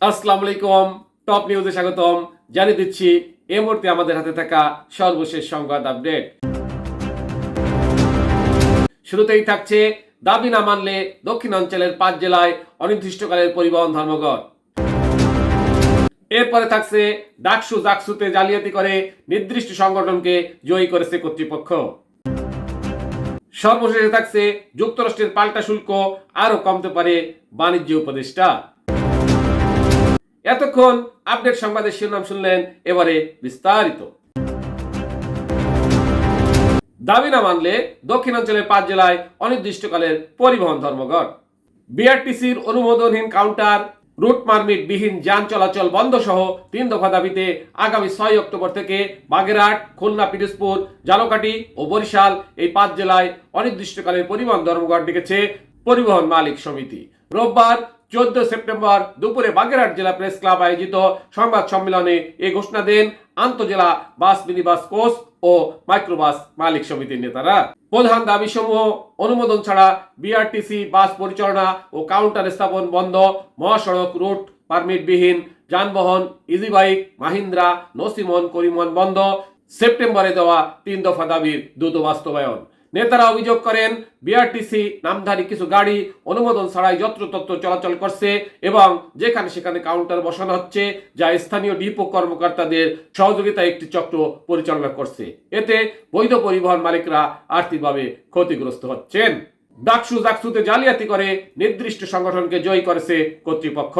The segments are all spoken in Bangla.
আসসালামু আলাইকুম, টপ নিউজে স্বাগতম। জানিয়ে দিচ্ছি, এই মুহূর্তে আমাদের হাতে থাকা সর্বশেষ সংবাদ আপডেট। শুরুতেই থাকছে, দাবি না মানলে দক্ষিণাঞ্চলের পাঁচ জেলায় অনির্দিষ্টকালের পরিবহন ধর্মঘট। এরপরে থাকছে, ডাকসু জাকসুতে জালিয়াতি করে নির্দিষ্ট সংগঠনকে জয়ী করেছে কর্তৃপক্ষ। সর্বশেষে থাকছে, যুক্তরাষ্ট্রের পাল্টা শুল্ক আরও কমতে পারে বাণিজ্য উপদেষ্টা। এতক্ষণ আপডেট সংবাদের শিরোনাম শুনলেন এবারে বিস্তারিত। দাবি না মানলে দক্ষিণাঞ্চলের পাঁচ জেলায় অনির্দিষ্টকালের পরিবহন ধর্মঘট। বিআরটিসির অনুমোদনহীন কাউন্টার রুট পারমিট বিহীন যান চলাচল বন্ধ সহ তিন দফা দাবিতে আগামী ছয় অক্টোবর থেকে বাগেরহাট, খুলনা, পিরোজপুর জালকাটি ও বরিশাল এই পাঁচ জেলায় অনির্দিষ্টকালের পরিবহন ধর্মঘট ডেকেছে পরিবহন মালিক সমিতি। রোববার চোদ্দ সেপ্টেম্বর দুপুরে বাগেরহাট জেলা প্রেস ক্লাব আয়োজিত সংবাদ সম্মেলনে এ ঘোষণা দেন আন্তজেলা বাস মিনিবাস কোচ ও মাইক্রোবাস মালিক সমিতির নেতারা। প্রধান দাবি সমূহ অনুমোদন ছাড়া বিআরটিসি বাস পরিচালনা ও কাউন্টার স্থাপন বন্ধ, মহাসড়ক রুট পারমিটবিহীন, যানবাহন ইজি বাইক মাহিন্দ্রা, নসিমন করিমন বন্ধ। সেপ্টেম্বরে দেওয়া তিন দফা দাবির দ্রুত বাস্তবায়ন। নেতারা অভিযোগ করেন বিআরটিসি নামধারী কিছু গাড়ি অনুমোদন ছাড়াই যত্রতত্র চলাচল করছে এবং যেখানে সেখানে কাউন্টার বসানো হচ্ছে যা স্থানীয় ডিপো কর্মকর্তাদের সহযোগিতায় একটি চক্র পরিচালনা করছে। এতে বৈধ পরিবহন মালিকরা আর্থিকভাবে ক্ষতিগ্রস্ত হচ্ছেন। ডাকসু জাকসুতে জালিয়াতি করে নির্দিষ্ট সংগঠনকে জয়ী করেছে কর্তৃপক্ষ।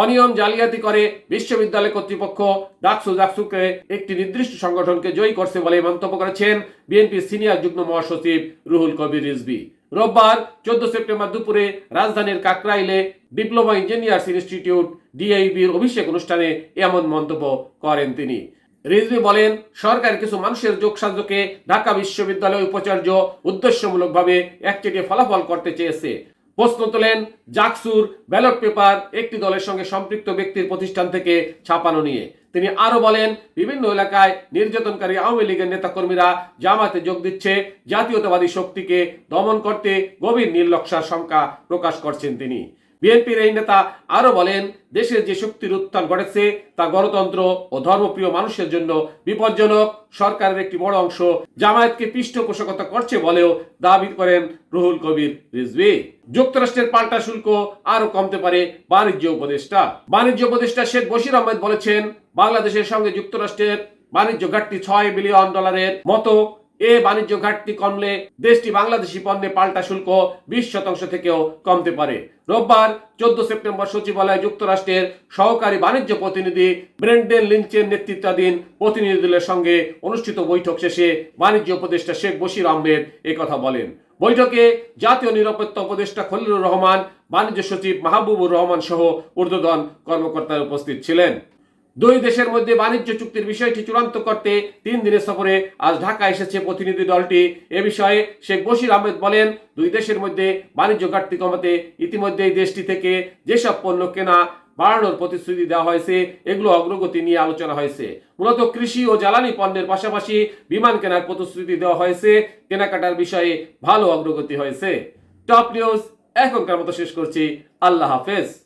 অনিয়ম জালিয়াতি করে বিশ্ববিদ্যালয় কর্তৃপক্ষ ডাকসু জাকসুকে একটি নির্দিষ্ট সংগঠনকে জয়ী করছে বলে মন্তব্য করেছেন বিএনপির সিনিয়র যুগ্ম মহাসচিব রুহুল কবির রিজভি। রোববার চোদ্দ সেপ্টেম্বর দুপুরে রাজধানীর কাকরাইলে ডিপ্লোমা ইঞ্জিনিয়ার্স ইনস্টিটিউট ডিআইবির অভিষেক অনুষ্ঠানে এমন মন্তব্য করেন তিনি। রিজভি বলেন সরকার কিছু মানুষের যোগসাধ্যকে ঢাকা বিশ্ববিদ্যালয় উপাচার্য উদ্দেশ্যমূলকভাবে একচেটে ফলাফল করতে চেয়েছে। প্রশ্ন তোলেন জাকসুর ব্যালট পেপার একটি দলের সঙ্গে সম্পৃক্ত ব্যক্তির প্রতিষ্ঠান থেকে ছাপানো নিয়ে। তিনি আরও বলেন, বিভিন্ন এলাকায় নির্যাতনকারী আওয়ামী লীগের নেতাকর্মীরা জামাতে যোগ দিচ্ছে, জাতীয়তাবাদী শক্তিকে দমন করতে গভীর নির্লক্ষার শঙ্কা প্রকাশ করছেন তিনি। বিএনপির এই নেতা আরও বলেন, দেশের যে শক্তির উত্থান ঘটেছে তা গণতন্ত্র ও ধর্মপ্রিয় মানুষের জন্য বিপজ্জনক, সরকারের একটি বড় অংশ জামায়াতকে পৃষ্ঠপোষকতা করছে বলেও দাবি করেন রুহুল কবির রিজভি। যুক্তরাষ্ট্রের পাল্টা শুল্ক আরও কমতে পারে বাণিজ্য উপদেষ্টা। বাণিজ্য উপদেষ্টা শেখ বশির আহমেদ বলেছেন, বাংলাদেশের সঙ্গে যুক্তরাষ্ট্রের বাণিজ্য ঘাটতি ছয় বিলিয়ন ডলারের মতো এ বাণিজ্য ঘাটতি কমলে দেশটি বাংলাদেশি পণ্যে পাল্টা শুল্ক বিশ শতাংশ থেকেও কমতে পারে। রোববার চোদ্দ সেপ্টেম্বর সচিবালয়ে যুক্তরাষ্ট্রের সহকারী বাণিজ্য প্রতিনিধি ব্রেন্ডেন লিঞ্চের নেতৃত্বাধীন প্রতিনিধি দলের সঙ্গে অনুষ্ঠিত বৈঠক শেষে বাণিজ্য উপদেষ্টা শেখ বশির আহমেদ কথা বলেন। বৈঠকে জাতীয় নিরাপত্তা উপদেষ্টা খলিলুর রহমান, বাণিজ্য সচিব মাহবুবুর রহমান সহ ঊর্ধ্বতন কর্মকর্তারা উপস্থিত ছিলেন। দুই দেশের মধ্যে বাণিজ্য চুক্তির বিষয়টি চূড়ান্ত করতে তিন দিনের সফরে আজ ঢাকা এসেছে প্রতিনিধি দলটি। এ বিষয়ে শেখ বশির আহমেদ বলেন, দুই দেশের মধ্যে বাণিজ্য ঘাটতি কমাতে ইতিমধ্যেই দেশটি থেকে যেসব পণ্য কেনা, বাড়ানোর প্রতিশ্রুতি দেওয়া হয়েছে, এগুলো অগ্রগতি নিয়ে আলোচনা হয়েছে। মূলত কৃষি ও জ্বালানি পণ্যের পাশাপাশি বিমান কেনার প্রতিশ্রুতি দেওয়া হয়েছে। কেনাকাটার বিষয়ে ভালো অগ্রগতি হয়েছে। টপ নিউজ, এখনকার মতো শেষ করছি। আল্লাহ হাফেজ।